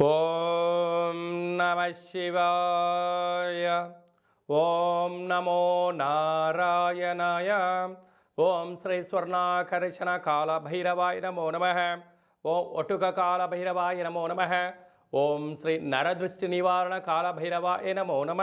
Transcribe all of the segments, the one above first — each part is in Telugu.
ఓం నమ శివాయ. ఓం నమో నారాయణాయ. ఓం శ్రీ స్వర్ణాకర్షణ కాలభైరవాయ నమో నమ. ఓం ఒటుక కాలభైరవాయ నమో నమ. ఓం శ్రీ నరదృష్టి నివారణ కాలభైరవాయ నమో నమ.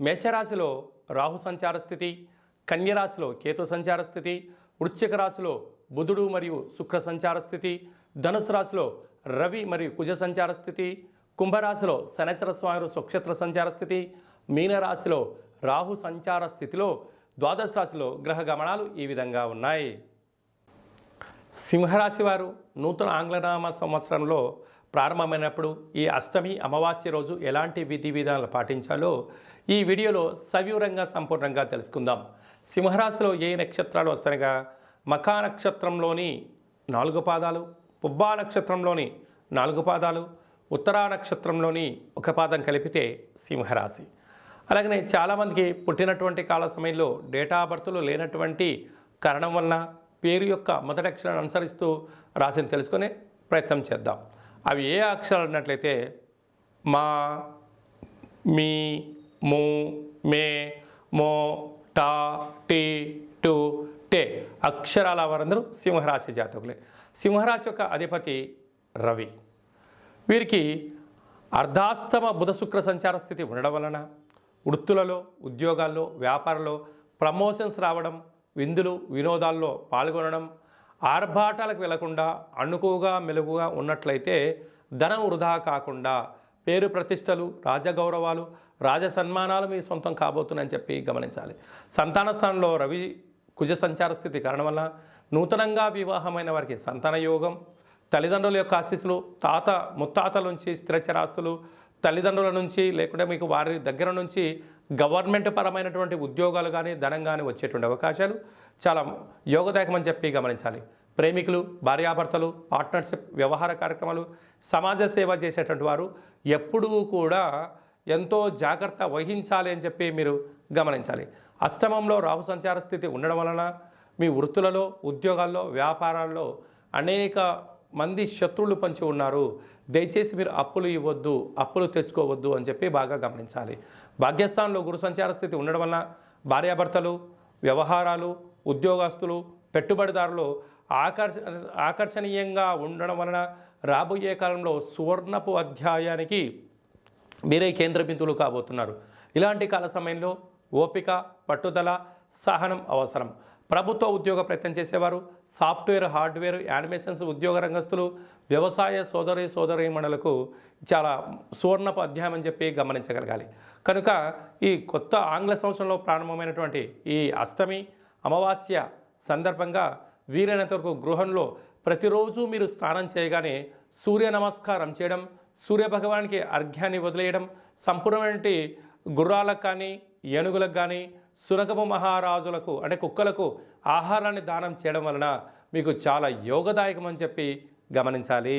మేషరాశిలో రాహు సంచార స్థితి కన్యరాశిలో కేతు సంచార స్థితి వృశ్చిక రాశిలో బుధుడు మరియు శుక్ర సంచార స్థితి ధనుసు రాశిలో రవి మరియు కుజ సంచార స్థితి కుంభరాశిలో శనచర స్వామి స్వక్షేత్ర సంచార స్థితి మీనరాశిలో రాహు సంచార స్థితిలో ద్వాదశ రాశిలో గ్రహ గమనాలు ఈ విధంగా ఉన్నాయి. సింహరాశి వారు నూతన ఆంగ్లనామ సంవత్సరంలో ప్రారంభమైనప్పుడు ఈ అష్టమి అమావాస్య రోజు ఎలాంటి విధి విధానాలు పాటించాలో ఈ వీడియోలో సవివరంగా సంపూర్ణంగా తెలుసుకుందాం. సింహరాశిలో ఏ నక్షత్రాలు వస్తాయనగా మఖా నక్షత్రంలోని నాలుగు పాదాలు పుబ్బా నక్షత్రంలోని నాలుగు పాదాలు ఉత్తరా నక్షత్రంలోని ఒక పాదం కలిపితే సింహరాశి. అలాగనే చాలామందికి పుట్టినటువంటి కాల సమయంలో డేటా బర్త్లు లేనటువంటి కారణం వలన పేరు యొక్క మొదటి అక్షరాన్ని అనుసరిస్తూ రాశిని తెలుసుకునే ప్రయత్నం చేద్దాం. అవి ఏ అక్షరాలు అన్నట్లయితే మా మీ ము మే మో టా టీ టు టే అక్షరాల వారందరూ సింహరాశి జాతకులే. సింహరాశి యొక్క అధిపతి రవి. వీరికి అర్ధాస్తమ బుధ శుక్ర సంచార స్థితి ఉండడం వలన వృత్తులలో ఉద్యోగాల్లో వ్యాపారంలో ప్రమోషన్స్ రావడం విందులు వినోదాల్లో పాల్గొనడం ఆర్భాటాలకు వెళ్ళకుండా అణుకుగా మెలుగుగా ఉన్నట్లయితే ధనం వృధా కాకుండా పేరు ప్రతిష్టలు రాజగౌరవాలు రాజ సన్మానాలు మీ సొంతం కాబోతున్నాయని చెప్పి గమనించాలి. సంతాన స్థానంలో రవి కుజ సంచార స్థితి కారణం వల్ల నూతనంగా వివాహమైన వారికి సంతాన యోగం తల్లిదండ్రుల యొక్క ఆశీస్సులు తాత ముత్తాతల నుంచి స్థిరచరాస్తులు తల్లిదండ్రుల నుంచి లేకుంటే మీకు వారి దగ్గర నుంచి గవర్నమెంట్ పరమైనటువంటి ఉద్యోగాలు కానీ ధనం కానీ వచ్చేటువంటి అవకాశాలు. చాలా యోగదాయకమని చెప్పి గమనించాలి. ప్రేమికులు భార్యాభర్తలు పార్ట్నర్షిప్ వ్యవహార కార్యక్రమాలు సమాజ సేవ చేసేటువంటి వారు ఎప్పుడూ కూడా ఎంతో జాగ్రత్త వహించాలి అని చెప్పి మీరు గమనించాలి. అష్టమంలో రాహు సంచార స్థితి ఉండడం వలన మీ వృత్తులలో ఉద్యోగాల్లో వ్యాపారాల్లో అనేక మంది శత్రువులు పంచి ఉన్నారు. దయచేసి మీరు అప్పులు ఇవ్వద్దు అప్పులు తెచ్చుకోవద్దు అని చెప్పి బాగా గమనించాలి. భాగ్యస్థానంలో గురు సంచార స్థితి ఉండడం వలన భార్యాభర్తలు వ్యవహారాలు ఉద్యోగస్తులు పెట్టుబడిదారులు ఆకర్ష ఆకర్షణీయంగా ఉండడం వలన రాబోయే కాలంలో సువర్ణపు అధ్యాయానికి మీరే కేంద్ర బిందువులు కాబోతున్నారు. ఇలాంటి కాల సమయంలో ఓపిక పట్టుదల సహనం అవసరం. ప్రభుత్వ ఉద్యోగ ప్రయత్నం చేసేవారు సాఫ్ట్వేర్ హార్డ్వేర్ యానిమేషన్స్ ఉద్యోగ రంగస్తులు వ్యవసాయ సోదరి సోదరీమణులకు చాలా సువర్ణపు అధ్యాయం అని చెప్పి గమనించగలగాలి. కనుక ఈ కొత్త ఆంగ్ల సంవత్సరంలో ప్రారంభమైనటువంటి ఈ అష్టమి అమావాస్య సందర్భంగా వీలైనంత వరకు గృహంలో ప్రతిరోజు మీరు స్నానం చేయగానే సూర్య నమస్కారం చేయడం సూర్య భగవానికి అర్ఘ్యాన్ని వదిలేయడం సంపూర్ణమైన గుర్రాలకు కానీ ఏనుగులకు కానీ సునకపు మహారాజులకు అంటే కుక్కలకు ఆహారాన్ని దానం చేయడం వలన మీకు చాలా యోగదాయకం అని చెప్పి గమనించాలి.